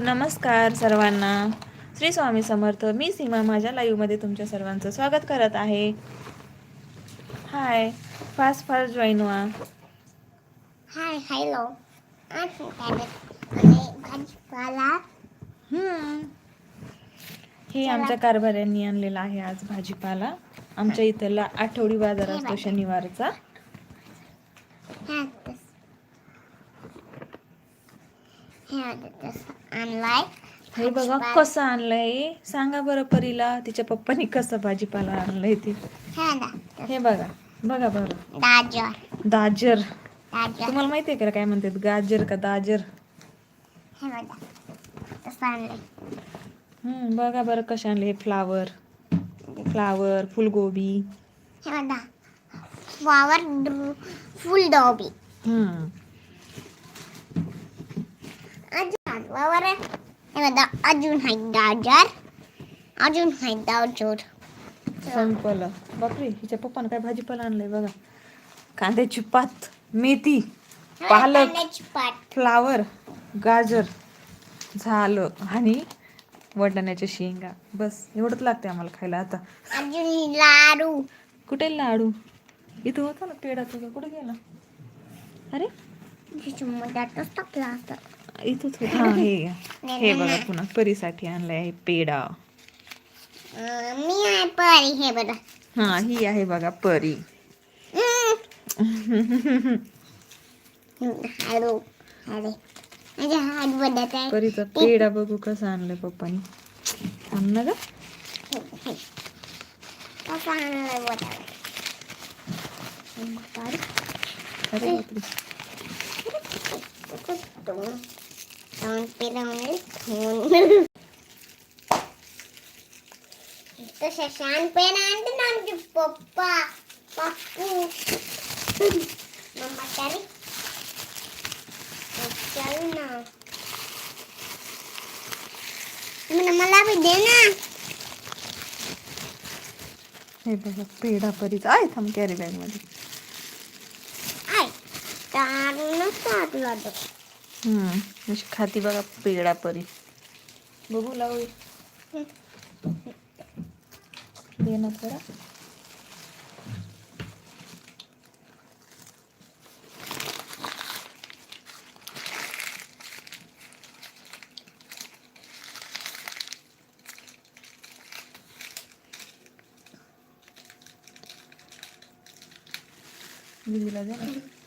नमस्कार सर्वांना. श्री स्वामी समर्थ मी सीमा माझ्या लाईव्हमध्ये तुमच्या सर्वांचं स्वागत करत आहे. हाय फास्ट फास्ट जॉईन व्हा हाय हॅलो. हे आमच्या कारभाऱ्यांनी आणलेला आहे आज भाजीपाला. आमच्या इथला आठवडी बाजार असतो शनिवारचा ह्या तस ह्या तस आणलाय हे बघा कसं आणलंय. सांगा बरं परीला तिच्या पप्पानी कसं भाजीपाला आणलंय ते. हे बघा बघा बरं. गाजर दाजर. तुम्हाला माहिती आहे का काय म्हणतात? गाजर का दाजर? हे बघा तसं आणलंय. हम्म, बघा बरं कसे आणले हे फ्लावर. फ्लावर फुलगोबी. हे बघा फ्लावर फुलगोबी हम्म. अजून फ्लावर हे बघा अजून आहे गाजर अजून आहे गाजर संपलं. बापरे हिच्या पप्पानं काय भाजीपाला आणलंय बघा. कांद्याची पात मेथी पालक फ्लावर गाजर झालं. आणि वटाण्याच्या शेंगा. बस एवढंच लागते आम्हाला खायला आता. अजून लाडू. कुठे लाडू? इथं होता ना पेढा तुझा. कुठे गेला? अरे? टाकला इथंच होता हा, हे. हे बघा पुन्हा परीसाठी आणलंय आहे पेढा. अं, मी आहे परी हे बघा. हा ही आहे बघा परी. अरे हात बदलत आहे परीचा पेढा बघू कसा आणलाय पप्पानी. थांब ना ग. कसं आणलंय बघा अरे बापरे. जाऊन पिरवणे खाऊन तशा शान पेन आणते ना आमचे पप्पा पप्पू मम्मा चारी चल ना म्हणा, मला बी दे ना हे बघा पेढा परीचा आहे थांब कॅरी बॅग मध्ये आय तारूनच टाकला तो हम्म अशी खाती बघा पेढा परी. बघू लावू दे ना थोडा. दीदीला दे. ना